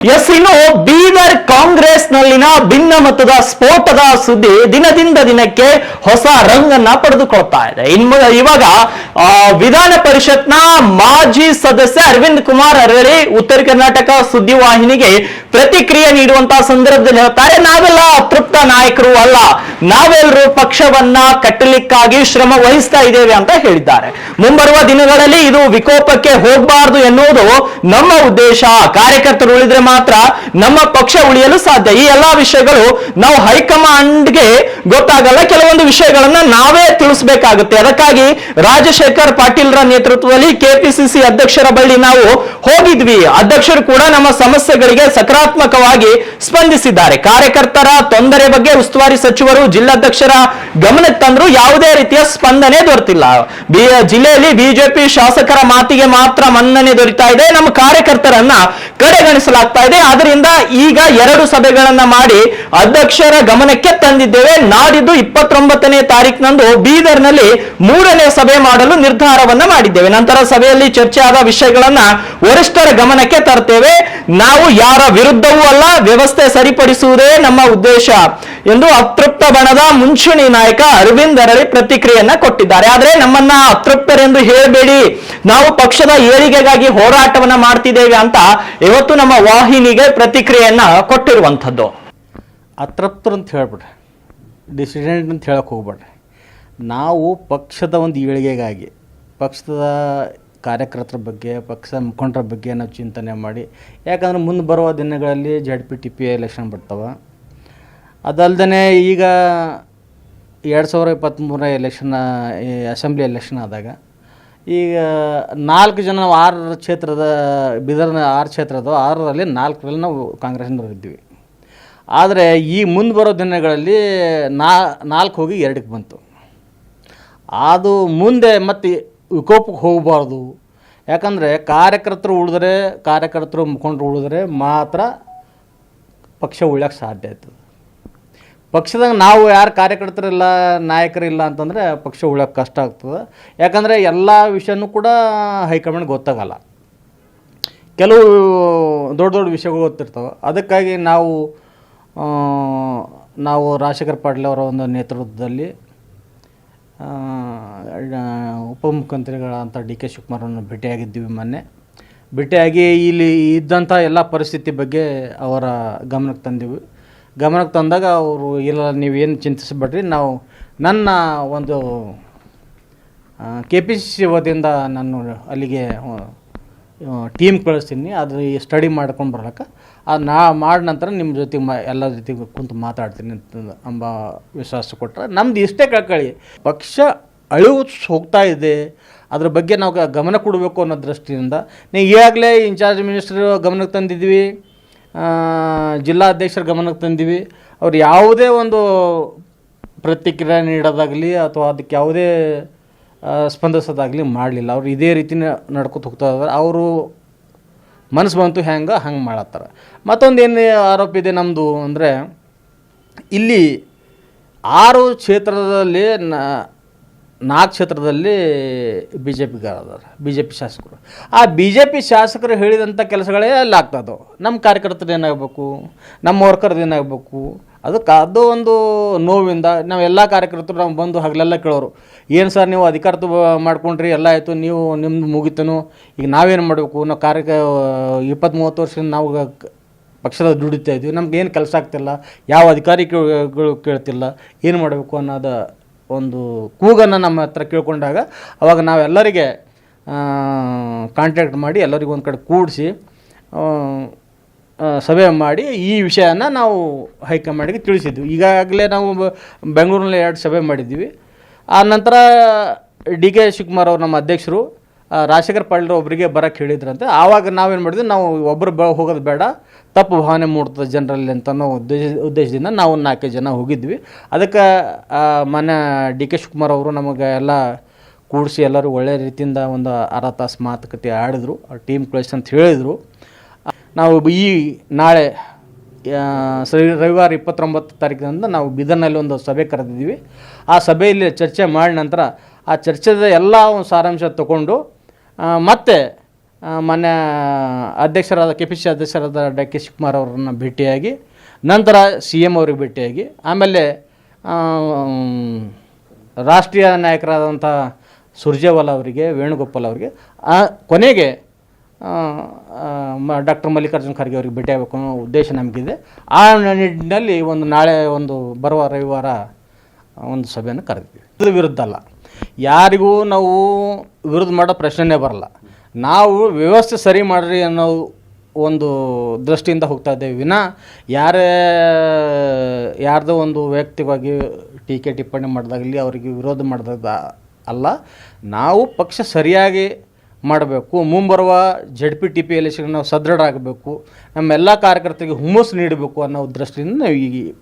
S, ಇನ್ನು ಬೀದರ್ ಕಾಂಗ್ರೆಸ್ನಲ್ಲಿನ ಭಿನ್ನಮತದ ಸ್ಫೋಟದ ಸುದ್ದಿ ದಿನದಿಂದ ದಿನಕ್ಕೆ ಹೊಸ ರಂಗನ್ನ ಪಡೆದುಕೊಳ್ತಾ ಇದೆ. ಇನ್ನು ಇವಾಗ ವಿಧಾನ ಪರಿಷತ್ನ ಮಾಜಿ ಸದಸ್ಯ ಅರವಿಂದ್ ಕುಮಾರ್ ಅರಳಿ ಉತ್ತರ ಕರ್ನಾಟಕ ಸುದ್ದಿವಾಹಿನಿಗೆ ಪ್ರತಿಕ್ರಿಯೆ ನೀಡುವಂತಹ ಸಂದರ್ಭದಲ್ಲಿ ಹೇಳ್ತಾರೆ, ನಾವೆಲ್ಲ ಅತೃಪ್ತ ನಾಯಕರು ಅಲ್ಲ. ನಾವೆಲ್ಲರೂ ಪಕ್ಷವನ್ನ ಕಟ್ಟಲಿಕ್ಕಾಗಿ ಶ್ರಮ ವಹಿಸ್ತಾ ಇದ್ದೇವೆ ಅಂತ ಹೇಳಿದ್ದಾರೆ. ಮುಂಬರುವ ದಿನಗಳಲ್ಲಿ ಇದು ವಿಕೋಪಕ್ಕೆ ಹೋಗಬಾರದು ಎನ್ನುವುದು ನಮ್ಮ ಉದ್ದೇಶ. ಕಾರ್ಯಕರ್ತರು ಉಳಿದ್ರೆ ಮಾತ್ರ ನಮ್ಮ ಪಕ್ಷ ಉಳಿಯಲು ಸಾಧ್ಯ. ಈ ಎಲ್ಲಾ ವಿಷಯಗಳು ನಾವು ಹೈಕಮಾಂಡ್ಗೆ ಗೊತ್ತಾಗಲ್ಲ. ಕೆಲವೊಂದು ವಿಷಯಗಳನ್ನ ನಾವೇ ತಿಳಿಸಬೇಕಾಗುತ್ತೆ. ಅದಕ್ಕಾಗಿ ರಾಜಶೇಖರ್ ಪಾಟೀಲ್ರ ನೇತೃತ್ವದಲ್ಲಿ ಕೆಪಿಸಿಸಿ ಅಧ್ಯಕ್ಷರ ಬಳಿ ನಾವು ಹೋಗಿದ್ವಿ. ಅಧ್ಯಕ್ಷರು ಕೂಡ ನಮ್ಮ ಸಮಸ್ಯೆಗಳಿಗೆ ಸಕಾರಾತ್ಮಕವಾಗಿ ಸ್ಪಂದಿಸಿದ್ದಾರೆ. ಕಾರ್ಯಕರ್ತರ ತೊಂದರೆ ಬಗ್ಗೆ ಉಸ್ತುವಾರಿ ಸಚಿವರು ಜಿಲ್ಲಾಧ್ಯಕ್ಷರ ಗಮನಕ್ಕೆ ತಂದ್ರು ಯಾವುದೇ ರೀತಿಯ ಸ್ಪಂದನೆ ದೊರೆತಿಲ್ಲ. ಜಿಲ್ಲೆಯಲ್ಲಿ ಬಿಜೆಪಿ ಶಾಸಕರ ಮಾತಿಗೆ ಮಾತ್ರ ಮನ್ನಣೆ ದೊರೀತಾ ಇದೆ. ನಮ್ಮ ಕಾರ್ಯಕರ್ತರನ್ನ ಕಡೆಗಣಿಸಲಾಗ್ತಾ ಇದೆ. ಆದ್ರಿಂದ ಈಗ ಎರಡು ಸಭೆಗಳನ್ನ ಮಾಡಿ ಅಧ್ಯಕ್ಷರ ಗಮನಕ್ಕೆ ತಂದಿದ್ದೇವೆ. ನಾಡಿದ್ದು ಇಪ್ಪತ್ತೊಂಬತ್ತನೇ ತಾರೀಕಿನಂದು ಬೀದರ್ನಲ್ಲಿ ಮೂರನೇ ಸಭೆ ಮಾಡಲು ನಿರ್ಧಾರವನ್ನ ಮಾಡಿದ್ದೇವೆ. ನಂತರ ಸಭೆಯಲ್ಲಿ ಚರ್ಚೆ ಆದ ವಿಷಯಗಳನ್ನ ವರಿಷ್ಠರ ಗಮನಕ್ಕೆ ತರ್ತೇವೆ. ನಾವು ಯಾರ ವಿರುದ್ಧವೂ ಅಲ್ಲ, ವ್ಯವಸ್ಥೆ ಸರಿಪಡಿಸುವುದೇ ನಮ್ಮ ಉದ್ದೇಶ ಎಂದು ಅತೃಪ್ತ ಬಣದ ಮುಂಚೂಣಿ ನಾಯಕ ಅರವಿಂದ್ ಅರಳಿ ಪ್ರತಿಕ್ರಿಯೆಯನ್ನ ಕೊಟ್ಟಿದ್ದಾರೆ. ಆದ್ರೆ ನಮ್ಮನ್ನ ಅತೃಪ್ತರೆಂದು ಹೇಳಬೇಡಿ. ನಾವು ಪಕ್ಷದ ಏಳಿಗೆಗಾಗಿ ಹೋರಾಟವನ್ನ ಮಾಡ್ತಿದ್ದೇವೆ ಅಂತ ಇವತ್ತು ನಮ್ಮ ವಾಹಿನಿಗೆ ಪ್ರತಿಕ್ರಿಯೆಯನ್ನ ಕೊಟ್ಟಿರುವಂಥದ್ದು. ಅತೃಪ್ತರು ಅಂತ ಹೇಳ್ಬಿಡ್ರಿ ಡಿಸಿಡೆಂಟ್ ಅಂತ ಹೇಳಕ್ಕೆ ಹೋಗ್ಬೇಡ್ರಿ. ನಾವು ಪಕ್ಷದ ಒಂದು ಏಳಿಗೆಗಾಗಿ, ಪಕ್ಷದ ಕಾರ್ಯಕರ್ತರ ಬಗ್ಗೆ, ಪಕ್ಷದ ಮುಖಂಡರ ಬಗ್ಗೆ ನಾವು ಚಿಂತನೆ ಮಾಡಿ. ಯಾಕಂದ್ರೆ ಮುಂದೆ ಬರುವ ದಿನಗಳಲ್ಲಿ Z P T P election ಬರ್ತವೆ. ಅದಲ್ದೇ ಈಗ ಎರಡು ಸಾವಿರ ಇಪ್ಪತ್ತ್ಮೂರ ಎಲೆಕ್ಷನ್ ಅಸೆಂಬ್ಲಿ ಎಲೆಕ್ಷನ್ ಆದಾಗ, ಈಗ ನಾಲ್ಕು ಜನ ನಾವು ಆರು ಕ್ಷೇತ್ರದ, ಬಿದರ್ನ ಆರು ಕ್ಷೇತ್ರದ ಆರರಲ್ಲಿ ನಾಲ್ಕರಲ್ಲಿ ನಾವು ಕಾಂಗ್ರೆಸ್ನವ್ರು ಇದ್ದೀವಿ. ಆದರೆ ಈ ಮುಂದೆ ಬರೋ ದಿನಗಳಲ್ಲಿ ನಾ ನಾಲ್ಕು ಹೋಗಿ ಎರಡಕ್ಕೆ ಬಂತು. ಅದು ಮುಂದೆ ಮತ್ತೆ ವಿಕೋಪಕ್ಕೆ ಹೋಗಬಾರ್ದು. ಯಾಕಂದರೆ ಕಾರ್ಯಕರ್ತರು ಉಳಿದ್ರೆ ಕಾರ್ಯಕರ್ತರು ಮುಖಂಡರು ಉಳಿದ್ರೆ ಮಾತ್ರ ಪಕ್ಷ ಉಳ್ಯಕ್ಕೆ ಸಾಧ್ಯ ಆಯ್ತದೆ. ಪಕ್ಷದಾಗ ನಾವು ಯಾರು ಕಾರ್ಯಕರ್ತರಿಲ್ಲ, ನಾಯಕರಿಲ್ಲ ಅಂತಂದರೆ ಪಕ್ಷ ಉಳ್ಯಕ್ಕೆ ಕಷ್ಟ ಆಗ್ತದೆ. ಯಾಕಂದರೆ ಎಲ್ಲ ವಿಷಯನೂ ಕೂಡ ಹೈಕಮಾಂಡ್ ಗೊತ್ತಾಗಲ್ಲ. ಕೆಲವು ದೊಡ್ಡ ದೊಡ್ಡ ವಿಷಯಗಳು ಗೊತ್ತಿರ್ತವೆ. ಅದಕ್ಕಾಗಿ ನಾವು ನಾವು ರಾಜಶೇಖರ್ ಪಾಟೀಲ್ ಅವರ ಒಂದು ನೇತೃತ್ವದಲ್ಲಿ ಆ, ಉಪಮುಖ್ಯಮಂತ್ರಿಗಳಂತ ಡಿ ಕೆ ಶಿವಕುಮಾರನ್ನು ಭೇಟಿಯಾಗಿದ್ದೀವಿ ಮೊನ್ನೆ. ಭೇಟಿಯಾಗಿ ಇಲ್ಲಿ ಇದ್ದಂಥ ಎಲ್ಲ ಪರಿಸ್ಥಿತಿ ಬಗ್ಗೆ ಅವರ ಗಮನಕ್ಕೆ ತಂದೀವಿ. ಗಮನಕ್ಕೆ ತಂದಾಗ ಅವರು ಇಲ್ಲ ನೀವೇನು ಚಿಂತಿಸ್ಬೇಡ್ರಿ ನಾವು ನನ್ನ ಒಂದು ಕೆ ಪಿ ಸಿ ಸಿ ನಾನು ಅಲ್ಲಿಗೆ ಟೀಮ್ ಕಳಿಸ್ತೀನಿ ಅದ್ರ ಸ್ಟಡಿ ಮಾಡ್ಕೊಂಡು ಬರೋಕೆ ಅದು ನಾ ಮಾಡಿದ ನಂತರ ನಿಮ್ಮ ಜೊತೆಗೆ ಮ ಎಲ್ಲ ಜೊತೆಗೆ ಕುಂತು ಮಾತಾಡ್ತೀನಿ ಅಂತ ಅಂಬ ವಿಶ್ವಾಸ ಕೊಟ್ಟರೆ ನಮ್ದು ಇಷ್ಟೇ ಕಳ್ಕಳಿ. ಪಕ್ಷ ಅಳಿವು ಹೋಗ್ತಾ ಇದೆ. ಅದ್ರ ಬಗ್ಗೆ ನಾವು ಗಮನ ಕೊಡಬೇಕು ಅನ್ನೋ ದೃಷ್ಟಿಯಿಂದ. ನೀವು ಈಗಾಗಲೇ ಇನ್ಚಾರ್ಜ್ ಮಿನಿಸ್ಟ್ರು ಗಮನಕ್ಕೆ ತಂದಿದ್ವಿ. ಜಿಲ್ಲಾಧ್ಯಕ್ಷರ ಗಮನಕ್ಕೆ ತಂದಿವಿ. ಅವ್ರು ಯಾವುದೇ ಒಂದು ಪ್ರತಿಕ್ರಿಯೆ ನೀಡೋದಾಗಲಿ ಅಥವಾ ಅದಕ್ಕೆ ಯಾವುದೇ ಸ್ಪಂದಿಸೋದಾಗಲಿ ಮಾಡಲಿಲ್ಲ. ಅವ್ರು ಇದೇ ರೀತಿ ನಡ್ಕೊತ ಹೋಗ್ತಾ ಇದ್ದಾರೆ ಅವರು ಮನಸ್ಸು ಬಂತು ಹೆಂಗೆ, ಹಂಗೆ ಮಾಡತ್ತಾರ. ಮತ್ತೊಂದು ಏನು ಆರೋಪ ಇದೆ ನಮ್ಮದು ಅಂದರೆ, ಇಲ್ಲಿ ಆರು ಕ್ಷೇತ್ರದಲ್ಲಿ ನಾಲ್ಕು ಕ್ಷೇತ್ರದಲ್ಲಿ ಬಿ ಜೆ ಪಿಗಾರದಾರ ಬಿ ಜೆ ಪಿ ಶಾಸಕರು. ಆ ಬಿ ಜೆ ಪಿ ಶಾಸಕರು ಹೇಳಿದಂಥ ಕೆಲಸಗಳೇ ಅಲ್ಲಿ ಆಗ್ತದವು ನಮ್ಮ ಕಾರ್ಯಕರ್ತರು ಏನಾಗಬೇಕು? ನಮ್ಮ ವರ್ಕರ್ದು ಏನಾಗಬೇಕು? ಅದಕ್ಕೆ ಅದು ಒಂದು ನೋವಿಂದ ನಾವು ಎಲ್ಲ ಕಾರ್ಯಕರ್ತರು ನಾವು ಬಂದು ಹಗಲೆಲ್ಲ ಕೇಳೋರು, ಏನು ಸರ್ ನೀವು ಅಧಿಕಾರ ಮಾಡ್ಕೊಂಡ್ರಿ, ಎಲ್ಲ ಆಯಿತು, ನೀವು ನಿಮ್ದು ಮುಗಿತನು, ಈಗ ನಾವೇನು ಮಾಡಬೇಕು? ನಾವು ಕಾರ್ಯ ಇಪ್ಪತ್ತು ಮೂವತ್ತು ವರ್ಷದಿಂದ ನಾವು ಪಕ್ಷದ ದುಡಿತಾ ಇದ್ವಿ, ನಮ್ಗೆ ಏನು ಕೆಲಸ ಆಗ್ತಿಲ್ಲ, ಯಾವ ಅಧಿಕಾರಿಗಳು ಕೇಳ್ತಿಲ್ಲ, ಏನು ಮಾಡಬೇಕು ಅನ್ನೋದ ಒಂದು ಕೂಗನ್ನು ನಮ್ಮ ಹತ್ರ ಕೇಳ್ಕೊಂಡಾಗ, ಅವಾಗ ನಾವೆಲ್ಲರಿಗೆ ಕಾಂಟ್ಯಾಕ್ಟ್ ಮಾಡಿ ಎಲ್ಲರಿಗೂ ಒಂದು ಕಡೆ ಕೂಡಿಸಿ ಸಭೆ ಮಾಡಿ ಈ ವಿಷಯನ ನಾವು ಹೈಕಮಾಂಡ್ಗೆ ತಿಳಿಸಿದ್ವಿ. ಈಗಾಗಲೇ ನಾವು ಬೆಂಗಳೂರಿನಲ್ಲಿ ಎರಡು ಸಭೆ ಮಾಡಿದ್ವಿ ಆ ನಂತರ ಡಿ ಕೆ ಶಿವಕುಮಾರ್ ಅವರು ನಮ್ಮ ಅಧ್ಯಕ್ಷರು ರಾಜಶೇಖರ್ ಪಾಟೀಲ್ ಒಬ್ಬರಿಗೆ ಬರೋಕ್ಕೆ ಹೇಳಿದ್ರಂತೆ. ಆವಾಗ ನಾವೇನು ಮಾಡಿದ್ವಿ, ನಾವು ಒಬ್ಬರು ಬ, ಹೋಗೋದು ಬೇಡ, ತಪ್ಪು ಭಾವನೆ ಮೂಡ್ತದೆ ಜನರಲ್ಲಿ ಅಂತ ಅನ್ನೋ ಉದ್ದೇಶ, ಉದ್ದೇಶದಿಂದ ನಾವು ನಾಲ್ಕೈದು ಜನ ಹೋಗಿದ್ವಿ. ಅದಕ್ಕೆ ಮಾನ್ಯ ಡಿ ಕೆ ಶಿವಕುಮಾರ್ ಅವರು ನಮಗೆ ಎಲ್ಲ ಕೂಡಿಸಿ ಎಲ್ಲರೂ ಒಳ್ಳೆಯ ರೀತಿಯಿಂದ ಒಂದು ಅರ್ಧ ತಾಸು ಮಾತುಕತೆ ಆಡಿದ್ರು. ಟೀಮ್ ಕಳಿಸಿ ಅಂತ ಹೇಳಿದರು. ನಾವು ಈ ನಾಳೆ ರವಿವಾರ ಇಪ್ಪತ್ತೊಂಬತ್ತು ತಾರೀಕಿನಿಂದ ನಾವು ಬೀದರ್ನಲ್ಲಿ ಒಂದು ಸಭೆ ಕರೆದಿದ್ದೀವಿ. ಆ ಸಭೆಯಲ್ಲಿ ಚರ್ಚೆ ಮಾಡಿದ ನಂತರ ಆ ಚರ್ಚೆದ ಎಲ್ಲ ಒಂದು ಸಾರಾಂಶ ತಗೊಂಡು ಮತ್ತೆ ಮಾನ್ಯ ಅಧ್ಯಕ್ಷರಾದ ಕೆ ಪಿ ಸಿ ಅಧ್ಯಕ್ಷರಾದ ಡಿ ಕೆ ಶಿವಕುಮಾರ್ ಅವರನ್ನು ಭೇಟಿಯಾಗಿ, ನಂತರ ಸಿ ಎಂ ಅವ್ರಿಗೆ ಭೇಟಿಯಾಗಿ, ಆಮೇಲೆ ರಾಷ್ಟ್ರೀಯ ನಾಯಕರಾದಂಥ ಸುರ್ಜೇವಾಲ ಅವರಿಗೆ, ವೇಣುಗೋಪಾಲ್ ಅವರಿಗೆ ಕೊನೆಗೆ ಡಾಕ್ಟರ್ ಮಲ್ಲಿಕಾರ್ಜುನ ಖರ್ಗೆ ಅವರಿಗೆ ಭೇಟಿಯಾಗಬೇಕು ಅನ್ನೋ ಉದ್ದೇಶ ನಮಗಿದೆ. ಆ ನಿಟ್ಟಿನಲ್ಲಿ ಒಂದು ನಾಳೆ ಒಂದು ಬರುವ ರವಿವಾರ ಒಂದು ಸಭೆಯನ್ನು ಕರೆದಿದ್ದೀವಿ. ಇದು ವಿರುದ್ಧ ಅಲ್ಲ. ಯಾರಿಗೂ ನಾವು ವಿರುದ್ಧ ಮಾಡೋ ಪ್ರಶ್ನೆನೇ ಬರಲ್ಲ. ನಾವು ವ್ಯವಸ್ಥೆ ಸರಿ ಮಾಡ್ರಿ ಅನ್ನೋ ಒಂದು ದೃಷ್ಟಿಯಿಂದ ಹೋಗ್ತಾ ಇದ್ದೇವೆ. ವಿನ, ಯಾರೇ, ಯಾರ್ದೋ ಒಂದು ವ್ಯಕ್ತಿವಾಗಿ ಟೀಕೆ ಟಿಪ್ಪಣಿ ಮಾಡಿದಾಗಲಿ, ಅವರಿಗೆ ವಿರೋಧ ಮಾಡಿದಾಗ ಅಲ್ಲ, ನಾವು ಪಕ್ಷ ಸರಿಯಾಗಿ ಮಾಡಬೇಕು. ಮುಂಬರುವ Z P T P election ನಾವು ಸದೃಢ ಆಗಬೇಕು ನಮ್ಮೆಲ್ಲ ಕಾರ್ಯಕರ್ತರಿಗೆ ಹುಮ್ಮಸ್ಸು ನೀಡಬೇಕು ಅನ್ನೋ ದೃಷ್ಟಿಯಿಂದ ನಾವು ಈ